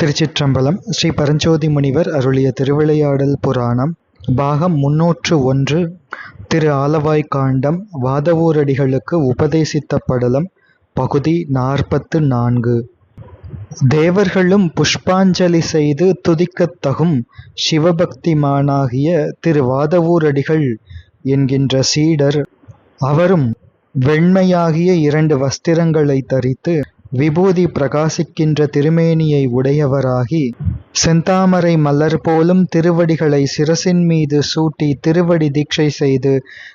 திருச்சிற்றம்பலம் ஸ்ரீ பரஞ்சோதி முனிவர் அருளிய திருவிளையாடல் புராணம் பாகம் முன்னூற்று ஒன்று திரு ஆலவாய் காண்டம் வாதவூரடிகளுக்கு உபதேசித்த படலம் பகுதி நாற்பத்து நான்கு. தேவர்களும் புஷ்பாஞ்சலி செய்து துதிக்கத்தகும் சிவபக்திமானாகிய திரு வாதவூரடிகள் என்கின்ற சீடர் அவரும் வெண்மையாகிய இரண்டு வஸ்திரங்களை தரித்து விபூதி பிரகாசிக்கின்ற திருமேனியை உடையவராகி செந்தாமரை மலர் போலும் திருவடிகளை சிரசின் மீது சூட்டி திருவடி தீட்சை செய்து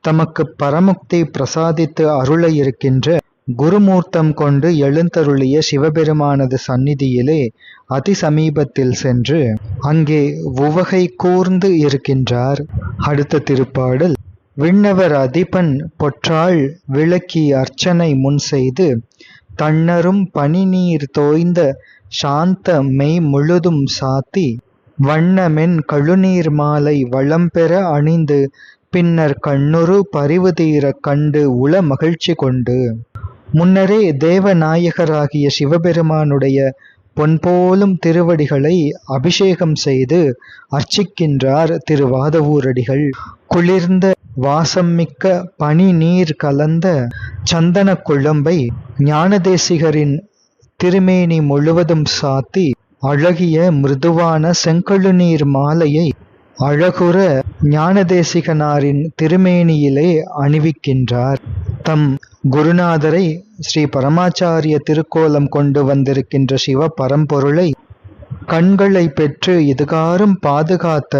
தமக்கு பரமுக்தி பிரசாதித்து அருள இருக்கின்ற குருமூர்த்தம் கொண்டு எழுந்தருளிய சிவபெருமானது சந்நிதியிலே அதி சமீபத்தில் சென்று அங்கே உவகை கூர்ந்து இருக்கின்றார். அடுத்த திருப்பாடல் விண்ணவர் அதிபன் பொற்றாள் விளக்கி அர்ச்சனை முன் செய்து தன்னரும் பனிநீர் தோய்ந்த சாந்த மெய் முழுதும் சாத்தி வண்ணமென் கழுநீர் மாலை வளம்பெற அணிந்து பின்னர் கண்ணுறு பரிவு தீரக் கண்டு உள மகிழ்ச்சி கொண்டு. முன்னரே தேவநாயகராகிய சிவபெருமானுடைய பொன்போலும் திருவடிகளை அபிஷேகம் செய்து அர்ச்சிக்கின்றார் திருவாதவூரடிகள். குளிர்ந்த வாசம்மிக்க பனி நீர் கலந்த சந்தன குழம்பை ஞானதேசிகரின் திருமேனி முழுவதும் சாத்தி அழகிய மிருதுவான செங்கழுநீர் மாலையை அழகுற ஞானதேசிகனாரின் திருமேனியிலே அணிவிக்கின்றார். தம் குருநாதரை ஸ்ரீ பரமாச்சாரிய திருக்கோலம் கொண்டு வந்திருக்கின்ற சிவ பரம்பொருளை கண்களை பெற்று இதுகாரும் பாதுகாத்த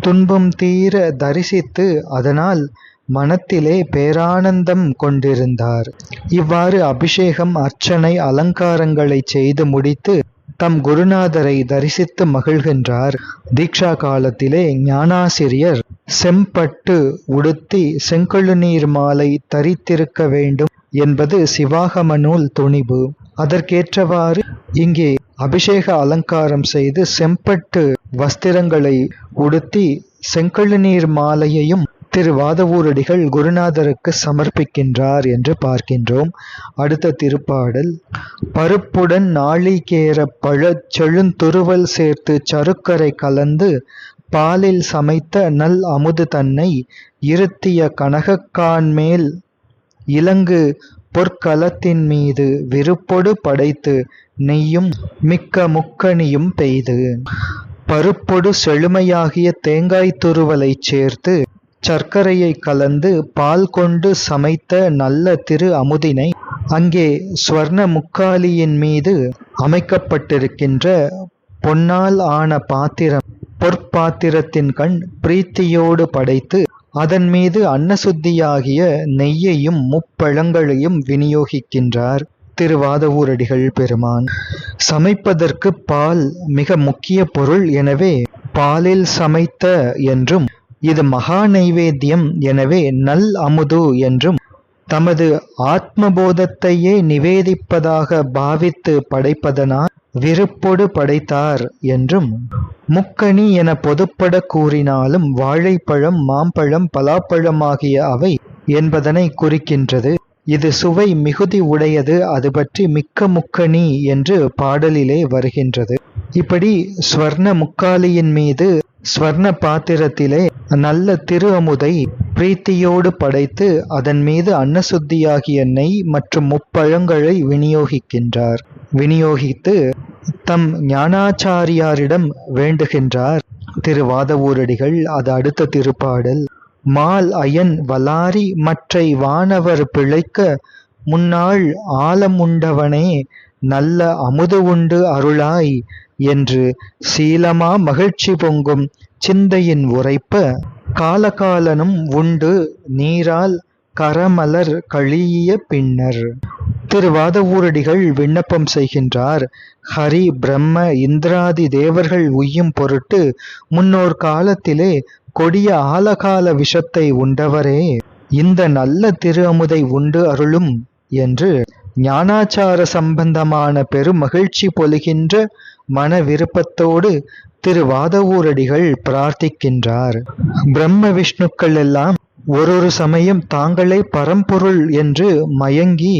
துன்பம் தீர தரிசித்து அதனால் மனத்திலே பேரானந்தம் கொண்டிருந்தார். இவ்வாறு அபிஷேகம் அர்ச்சனை அலங்காரங்களை செய்து முடித்து தம் குருநாதரை தரிசித்து மகிழ்கின்றார். தீக்ஷா காலத்திலே ஞானாசிரியர் செம்பட்டு உடுத்தி செங்கழுநீர் மாலை தரித்திருக்க வேண்டும் என்பது சிவாகம நூல் துணிவு. அதற்கேற்றவாறு இங்கே அபிஷேக அலங்காரம் செய்து செம்பட்டு வஸ்திரங்களை உடுத்தி செங்கழுநீர் மாலையையும் திரு வாதவூரடிகள் குருநாதருக்கு சமர்ப்பிக்கின்றார் என்று பார்க்கின்றோம். அடுத்த திருப்பாடல். பருப்புடன் நாளிகேர பழச் செழுந்துருவல் சேர்த்து சருக்கரை கலந்து பாலில் சமைத்த நல் அமுது தன்னை இருத்திய கனகக்கான் மேல் இலங்கு பொற்கலத்தின் மீது விருப்பொடு படைத்து நெய்யும் மிக்க முக்கணியும் பெய்து. பருப்பொடு செழுமையாகிய தேங்காய் துருவலைச் சேர்த்து சர்க்கரையை கலந்து பால் கொண்டு சமைத்த நல்ல திரு அமுதினை அங்கே ஸ்வர்ண முக்காலியின் மீது அமைக்கப்பட்டிருக்கின்ற பொன்னால் ஆன பாத்திரம் பொற்பாத்திரத்தின் கண் பிரீத்தியோடு படைத்து அதன் மீது அன்னசுத்தியாகிய நெய்யையும் முப்பழங்களையும் விநியோகிக்கின்றார் திருவாதவூரடிகள் பெருமான். சமைப்பதற்கு பால் மிக முக்கிய பொருள் எனவே பாலில் சமைத்த என்றும் இது மகா நைவேத்தியம் எனவே நல் அமுது என்றும் தமது ஆத்மபோதத்தையே நிவேதிப்பதாக பாவித்து படைப்பதனால் விருப்பொடு படைத்தார் என்றும் முக்கணி என பொதுப்பட கூறினாலும் வாழைப்பழம் மாம்பழம் பலாப்பழமாகிய அவை என்பதனை குறிக்கின்றது. இது சுவை மிகுதி உடையது அது பற்றி மிக்க முக்கணி என்று பாடலிலே வருகின்றது. இப்படி ஸ்வர்ண முக்காலியின் மீது ஸ்வர்ண பாத்திரத்திலே நல்ல திரு அமுதை பிரீத்தியோடு படைத்து அதன் மீது அன்னசுத்தியாகிய நெய் மற்றும் முப்பழங்களை விநியோகிக்கின்றார். விநியோகித்து தம் ஞானாச்சாரியாரிடம் வேண்டுகின்றார். திருவாதவூரடிகள் அது அடுத்த திருப்பாடல். மால் அயன் வலாரி மற்றை வானவர் பிழைக்க முன்னாள் ஆலமுண்டவனே நல்ல அமுது உண்டு அருளாய் என்று சீலமா மகிழ்ச்சி பொங்கும் சிந்தையின் உரைப்ப. காலகாலனும் உண்டு நீரால் கரமலர் கழிய பின்னர். திருவாதவூரடிகள் விண்ணப்பம் செய்கின்றார். ஹரி பிரம்ம இந்திராதி தேவர்கள் உய்யும் பொருட்டு முன்னோர் காலத்திலே கொடிய ஆலகால விஷத்தை உண்டவரே. இந்த நல்ல திரு அமுதை உண்டு அருளும் என்று ஞானாச்சார சம்பந்தமான பெருமகிழ்ச்சி பொலிகின்ற மன விருப்பத்தோடு திரு வாதவூரடிகள் பிரார்த்திக்கின்றார். பிரம்ம விஷ்ணுக்கள் எல்லாம் ஒரு சமயம் தாங்களே பரம்பொருள் என்று மயங்கி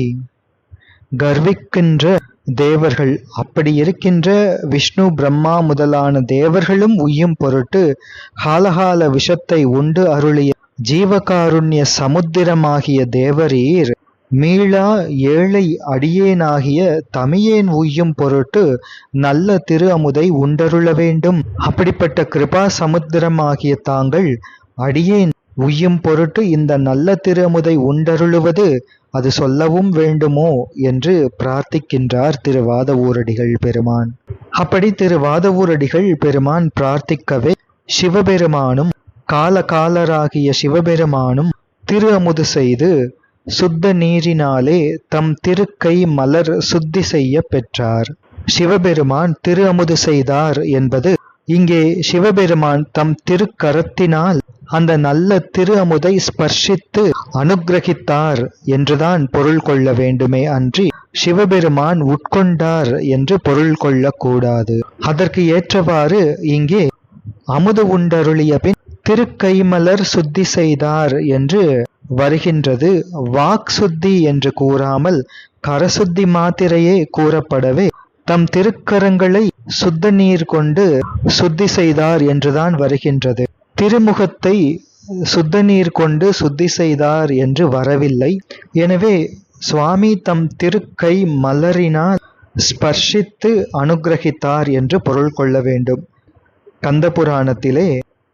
கர்விக்கின்ற தேவர்கள். அப்படி இருக்கின்ற விஷ்ணு பிரம்மா முதலான தேவர்களும் உய்யும் பொருட்டு காலகால விஷத்தை உண்டு அருளிய ஜீவகாருண்ய சமுத்திரமாகிய தேவரீர். மீளா ஏழை அடியேனாகிய தமியேன் உய்யும் பொருட்டு நல்ல திரு அமுதை உண்டருள வேண்டும். அப்படிப்பட்ட கிருபா சமுத்திரமாகிய தாங்கள் அடியேன் உய்யும் பொருட்டு இந்த நல்ல திரு அமுதை உண்டருளுவது அது சொல்லவும் வேண்டுமோ என்று பிரார்த்திக்கின்றார் திருவாத ஊரடிகள் பெருமான். அப்படி திருவாத ஊரடிகள் பெருமான் பிரார்த்திக்கவே சிவபெருமானும் காலகாலராகிய சிவபெருமானும் திரு அமுது செய்து சுத்த நீரினாலே தம் திருக்கை மலர் சுத்தி செய்ய பெற்றார். சிவபெருமான் திரு அமுது செய்தார் என்பது இங்கே சிவபெருமான் தம் திருக்கரத்தினால் அந்த நல்ல திரு அமுதை ஸ்பர்ஷித்து அனுக்கிரகித்தார் என்றுதான் பொருள் கொள்ள வேண்டுமே அன்றி சிவபெருமான் உட்கொண்டார் என்று பொருள் கொள்ளக்கூடாது. அதற்கு ஏற்றவாறு இங்கே அமுது உண்டருளிய பின் திருக்கைமலர் சுத்தி செய்தார் என்று வருகின்றது. வாக்சுத்தி என்று கூறாமல் கரசுத்தி மாத்திரையே கூறப்படவே தம் திருக்கரங்களை சுத்த நீர் கொண்டு சுத்தி செய்தார் என்றுதான் வருகின்றது. திருமுகத்தை சுத்த நீர் கொண்டு சுத்தி செய்தார் என்று வரவில்லை. எனவே சுவாமி தம் திருக்கை மலரினால் ஸ்பர்ஷித்து அனுக்கிரகித்தார் என்று பொருள் கொள்ள வேண்டும். கந்தபுராணத்திலே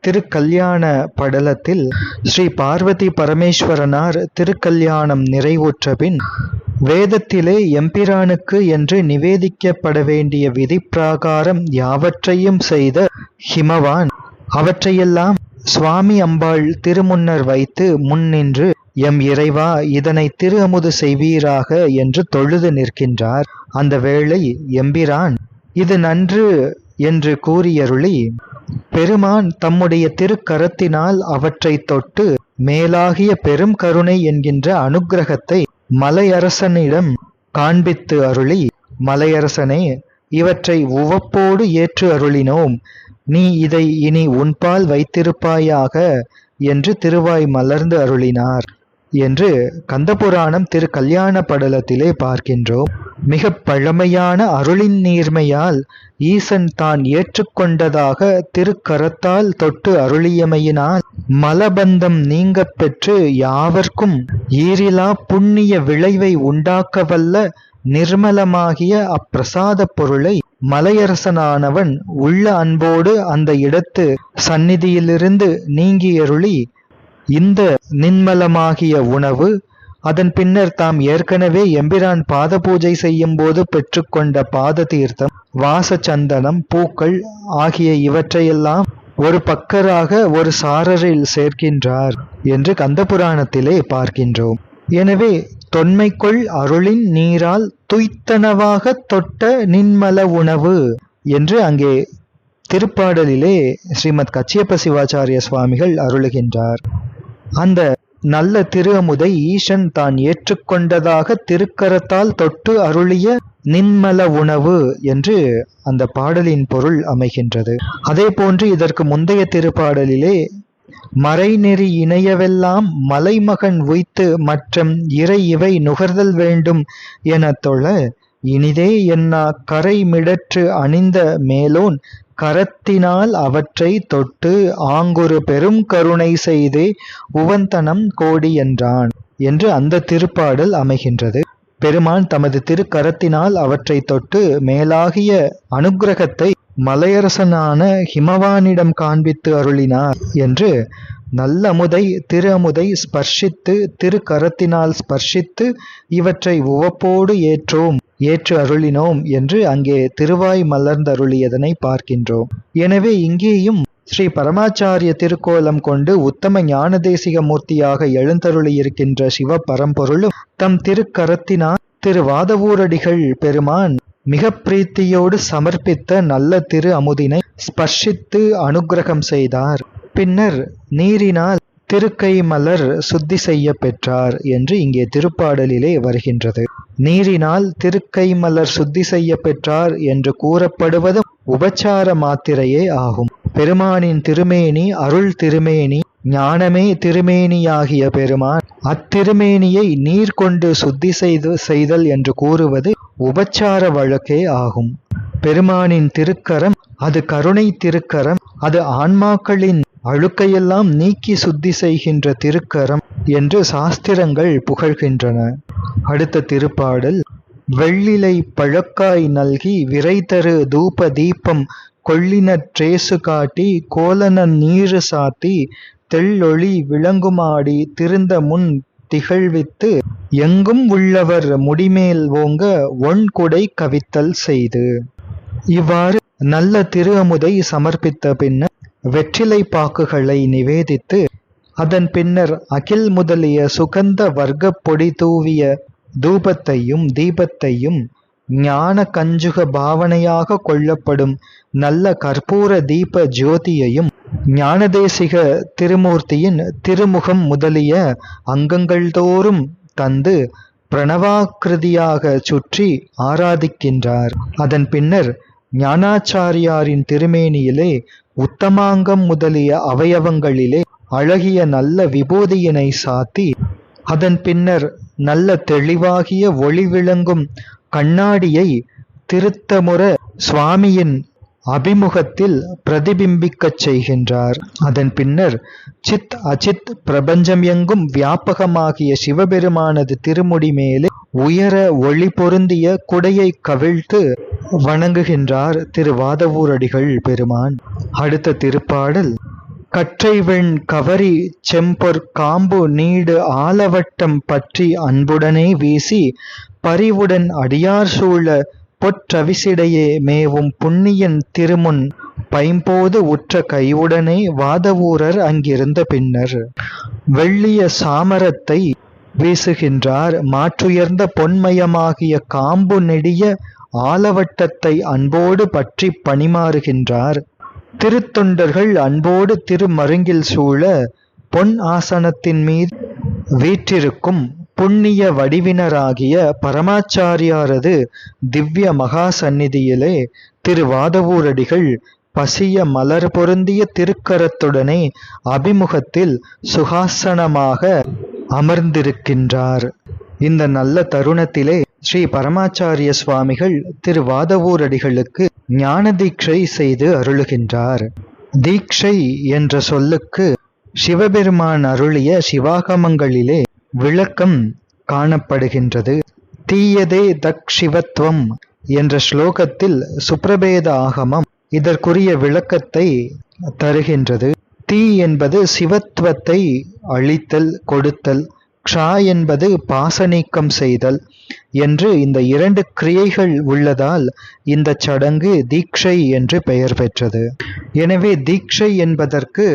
திருக்கல்யாண படலத்தில் ஸ்ரீ பார்வதி பரமேஸ்வரனார் திருக்கல்யாணம் நிறைவுற்ற பின் வேதத்திலே எம்பிரானுக்கு என்று நிவேதிக்கப்பட வேண்டிய விதி பிராகாரம் யாவற்றையும் செய்த ஹிமவான் அவற்றையெல்லாம் சுவாமி அம்பாள் திருமுன்னர் வைத்து முன்னின்று எம் இறைவா இதனை திரு அமுது செய்வீராக என்று தொழுது நிற்கின்றார். அந்த வேளை எம்பிரான் இது நன்று என்று கூறியருளி பெருமான் தம்முடைய திருக்கரத்தினால் அவற்றை தொட்டு மேலாகிய பெரும் கருணை என்கின்ற அனுக்கிரகத்தை மலையரசனிடம் காண்பித்து அருளி மலையரசனே இவற்றை உவப்போடு ஏற்று அருளினோம். நீ இதை இனி உன்பால் வைத்திருப்பாயாக என்று திருவாய் மலர்ந்து அருளினார். என்று கந்தபுராணம் திரு கல்யாண படலத்திலே பார்க்கின்றோம். மிக பழமையான அருளின் நீர்மையால் ஈசன் தான் ஏற்றுக்கொண்டதாக திருக்கரத்தால் தொட்டு அருளியமையினால் மலபந்தம் நீங்க பெற்று யாவர்க்கும் ஈரிலா புண்ணிய விளைவை உண்டாக்கவல்ல நிர்மலமாகிய அப்பிரசாத பொருளை மலையரசனானவன் உள்ள அன்போடு அந்த இடத்து சந்நிதியிலிருந்து நீங்கியருளி இந்த நின்மலமாகிய உணவு அதன் பின்னர் தாம் ஏற்கனவே எம்பிரான் பாத பூஜை செய்யும் போது பெற்றுக்கொண்ட பாத தீர்த்தம் வாச சந்தனம் பூக்கள் ஆகிய இவற்றையெல்லாம் ஒரு பக்கராக ஒரு சாரரில் சேர்க்கின்றார் என்று கந்தபுராணத்திலே பார்க்கின்றோம். எனவே தொன்மைக்குள் அருளின் நீரால் துய்த்தனவாக தொட்ட நின்மல உணவு என்று அங்கே திருப்பாடலிலே ஸ்ரீமத் கச்சியப்ப சிவாச்சாரிய சுவாமிகள் அருளுகின்றார். அந்த நல்ல திரு அமுதை ஈசன் தான் ஏற்றுக்கொண்டதாக திருக்கரத்தால் தொட்டு அருளிய நின்மல உணவு என்று அந்த பாடலின் பொருள் அமைகின்றது. அதே போன்று இதற்கு முந்தைய திருப்பாடலிலே மறைநெறி இணையவெல்லாம் மலைமகன் உய்த்து மற்றும் இறை இவை நுகர்தல் வேண்டும் என தொழ இனிதே என்னா கரை மிடற்று அணிந்த மேலோன் கரத்தினால் அவற்றை தொட்டு ஆங்கொரு பெரும் கருணை செய்தே உவந்தனம் கோடி என்றான் என்று அந்த திருப்பாடல் அமைகின்றது. பெருமான் தமது திருக்கரத்தினால் அவற்றை தொட்டு மேலாகிய அனுக்கிரகத்தை மலையரசனான ஹிமவானிடம் காண்பித்து அருளினார் என்று நல்லமுதை திரு அமுதை ஸ்பர்ஷித்து திருக்கரத்தினால் ஸ்பர்ஷித்து இவற்றை உவப்போடு ஏற்றோம். ஏற்று அருளினோம் என்று அங்கே திருவாய் மலர்ந்தருளியதனை பார்க்கின்றோம். எனவே இங்கேயும் ஸ்ரீ பரமாச்சாரிய திருக்கோலம் கொண்டு உத்தம ஞான தேசிக மூர்த்தியாக எழுந்தருளியிருக்கின்ற சிவ பரம்பொருளும் தம் திருக்கரத்தினால் திருவாதவூரடிகள் பெருமான் மிக பிரீத்தியோடு சமர்ப்பித்த நல்ல திரு அமுதினை ஸ்பர்ஷித்து அனுக்கிரகம் செய்தார். பின்னர் நீரினால் திருக்கை மலர் சுத்தி செய்ய பெற்றார் என்று இங்கே திருப்பாடலிலே வருகின்றது. நீரினால் திருக்கை மலர் சுத்தி செய்ய பெற்றார் என்று கூறப்படுவது உபச்சார மாத்திரையே ஆகும். பெருமானின் திருமேனி அருள் திருமேனி ஞானமே திருமேனியாகிய பெருமான் அத்திருமேனியை நீர் கொண்டு சுத்தி செய்து செய்தல் என்று கூறுவது உபச்சார வழக்கே ஆகும். பெருமானின் திருக்கரம் அது கருணை திருக்கரம் அது ஆன்மாக்களின் அழுக்கையெல்லாம் நீக்கி சுத்தி செய்கின்ற திருக்கரம் என்று சாஸ்திரங்கள் புகழ்கின்றன. அடுத்த திருப்பாடல் வெள்ளிலை பழக்காய் நல்கி விரைதரு தூப தீபம் கொள்ளின ட்ரேசு காட்டி கோலன நீரு சாத்தி தெள்ளொளி விளங்குமாடி திருந்த முன் திகழ்வித்து எங்கும் உள்ளவர் முடிமேல் ஓங்க ஒண்குடை கவித்தல் செய்து. இவ்வாறு நல்ல திரு அமுதை சமர்ப்பித்த பின்னர் வெற்றிலை பாக்குகளை நிவேதித்து அதன் பின்னர் அகில் முதலிய சுகந்த வர்க்கப் பொடி தூவிய தூபத்தையும் தீபத்தையும் ஞான கஞ்சுக பாவனையாக கொள்ளப்படும் நல்ல கற்பூர தீப ஜோதியையும் ஞானதேசிக திருமூர்த்தியின் திருமுகம் முதலிய அங்கங்கள் தோறும் தந்து பிரணவாக்கிருதியாக சுற்றி ஆராதிக்கின்றார். அதன் பின்னர் ஞானாச்சாரியாரின் திருமேனியிலே உத்தமாங்கம் முதலிய அவயவங்களிலே அழகிய நல்ல விபூதியினை சாத்தி அதன் பின்னர் நல்ல தெளிவாகிய ஒளி விளங்கும் கண்ணாடியை திருத்தமுற சுவாமியின் அபிமுகத்தில் பிரதிபிம்பிக்கச் செய்கின்றார். அதன் பின்னர் சித் அச்சித் பிரபஞ்சம் எங்கும் வியாபகமாகிய சிவபெருமானது திருமுடி மேலே உயர ஒளி பொருந்திய குடையை கவிழ்த்து வணங்குகின்றார் திருவாதவூரடிகள் பெருமான். அடுத்த திருப்பாடல் கற்றைவெண் கவரி செம்பொற் காம்பு நீடு ஆலவட்டம் பற்றி அன்புடனே வீசி பரிவுடன் அடியார் சூழ பொற்றவிசிடையே மேவும் புண்ணியன் திருமுன் பைம்போது உற்ற கையுடனே வாதவூரர் அங்கிருந்த பின்னர். வெள்ளிய சாமரத்தை வீசுகின்றார். மாற்றுயர்ந்த பொன்மயமாகிய காம்பு நெடிய ஆலவட்டத்தை அன்போடு பற்றி பணிமாறுகின்றார். திருத்தொண்டர்கள் அன்போடு திருமருங்கில் சூழ பொன் ஆசனத்தின் மீது வீற்றிருக்கும் புண்ணிய வடிவினராகிய பரமாச்சாரியாரது திவ்ய மகா சந்நிதியிலே திருவாதவூரடிகள் பசிய மலர் பொருந்திய திருக்கரத்துடனே அபிமுகத்தில் சுகாசனமாக அமர்ந்திருக்கின்றார். இந்த நல்ல தருணத்திலே ஸ்ரீ பரமாச்சாரிய சுவாமிகள் திருவாதவூரடிகளுக்கு ஞான தீட்சை செய்து அருளுகின்றார். தீட்சை என்ற சொல்லுக்கு சிவபெருமான் அருளிய சிவாகமங்களிலே விளக்கம் காணப்படுகின்றது. தீயதே தக்ஷிவத்வம் என்ற ஸ்லோகத்தில் சுப்ரபேத ஆகமம் இதற்குரிய விளக்கத்தை தருகின்றது. தீ என்பது சிவத்துவத்தை அழித்தல் கொடுத்தல் க்ஷா என்பது பாசநீக்கம் செய்தல் என்று இந்த இரண்டு கிரியைகள் உள்ளதால் இந்த சடங்கு தீட்சை என்று பெயர் பெற்றது. எனவே தீட்சை என்பதற்கு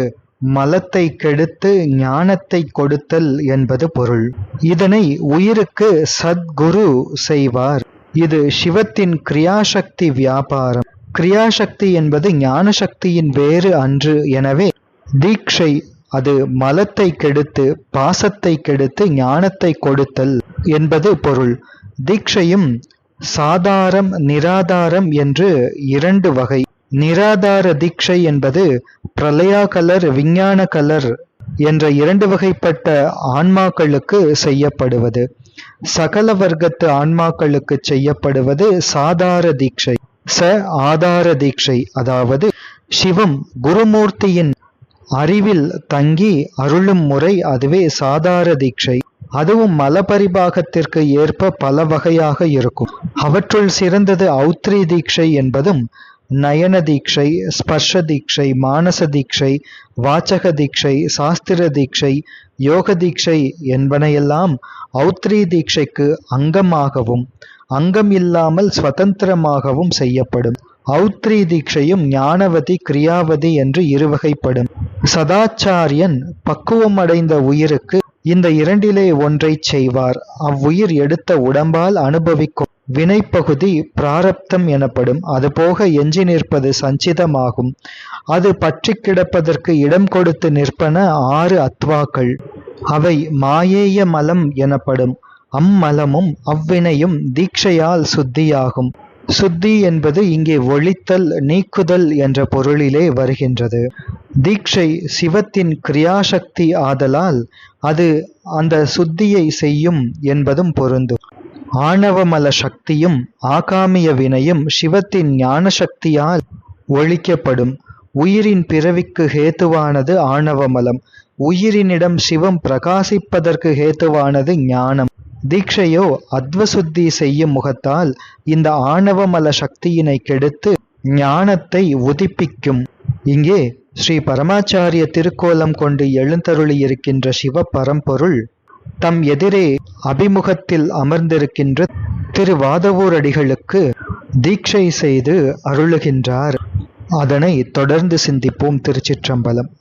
மலத்தை கெடுத்து ஞானத்தை கொடுத்தல் என்பது பொருள். இதனை உயிருக்கு சத்குரு செய்வார். இது சிவத்தின் கிரியாசக்தி வியாபாரம். கிரியாசக்தி என்பது ஞான சக்தியின் வேறு அன்று. எனவே தீட்சை. அது மலத்தை கெடுத்து பாசத்தை கெடுத்து ஞானத்தை கொடுத்தல் என்பது பொருள். தீட்சையும் சாதாரம் நிராதாரம் என்று இரண்டு வகை. நிராதார தீட்சை என்பது பிரளயா கலர் விஞ்ஞான கலர் என்ற இரண்டு வகைப்பட்ட ஆன்மாக்களுக்கு செய்யப்படுவது. சகல வர்க்கத்து ஆன்மாக்களுக்கு செய்யப்படுவது சாதார தீட்சை. ச ஆதார தீட்சை. அதாவது சிவம் குருமூர்த்தியின் அறிவில் தங்கி அருளும் முறை அதுவே சாதார தீட்சை. அதுவும் மலபரிபாகத்திற்கு ஏற்ப பல வகையாக இருக்கும். அவற்றுள் சிறந்தது ஔத்ரி தீட்சை என்பதும் நயன தீட்சை ஸ்பர்ஷ தீட்சை மானச தீட்சை வாச்சக தீட்சை சாஸ்திர தீட்சை யோக தீட்சை என்பனையெல்லாம் ஔத்ரி தீட்சைக்கு அங்கமாகவும் அங்கம் இல்லாமல் சுதந்திரமாகவும் செய்யப்படும். ஔத்ரி தீட்சையும் ஞானவதி கிரியாவதி என்று இருவகைப்படும். சதாச்சாரியன் பக்குவம் அடைந்த உயிருக்கு இந்த இரண்டிலே ஒன்றைச் செய்வார். அவ்வுயிர் எடுத்த உடம்பால் அனுபவிக்கும் வினைப்பகுதி பிராரப்தம் எனப்படும். அதுபோக எஞ்சி நிற்பது சஞ்சிதமாகும். அது பற்றி கிடப்பதற்கு இடம் கொடுத்து நிற்பன ஆறு அத்வாக்கள். அவை மாயேய மலம் எனப்படும். அம்மலமும் அவ்வினையும் தீட்சையால் சுத்தியாகும். சுத்தி என்பது இங்கே ஒழித்தல் நீக்குதல் என்ற பொருளிலே வருகின்றது. தீட்சை சிவத்தின் கிரியாசக்தி ஆதலால் அது அந்த சுத்தியை செய்யும் என்பதும் பொருந்தும் ஆணவமல சக்தியும் ஆகாமிய வினையும் சிவத்தின் ஞான சக்தியால் ஒழிக்கப்படும். உயிரின் பிறவிக்கு ஹேத்துவானது ஆணவமலம். உயிரினிடம் சிவம் பிரகாசிப்பதற்கு ஹேத்துவானது ஞானம். தீட்சையோ அத்வசுத்தி செய்யும் முகத்தால் இந்த ஆணவமல சக்தியினை கெடுத்து ஞானத்தை உதிப்பிக்கும். இங்கே ஸ்ரீ பரமாச்சாரிய திருக்கோலம் கொண்டு எழுந்தருளியிருக்கின்ற சிவ பரம்பொருள் தம் எதிரே அபிமுகத்தில் அமர்ந்திருக்கின்ற திருவாதவூரடிகளுக்கு தீட்சை செய்து அருளுகின்றார். அதனை தொடர்ந்து சிந்திப்போம் திருச்சிற்றம்பலம்.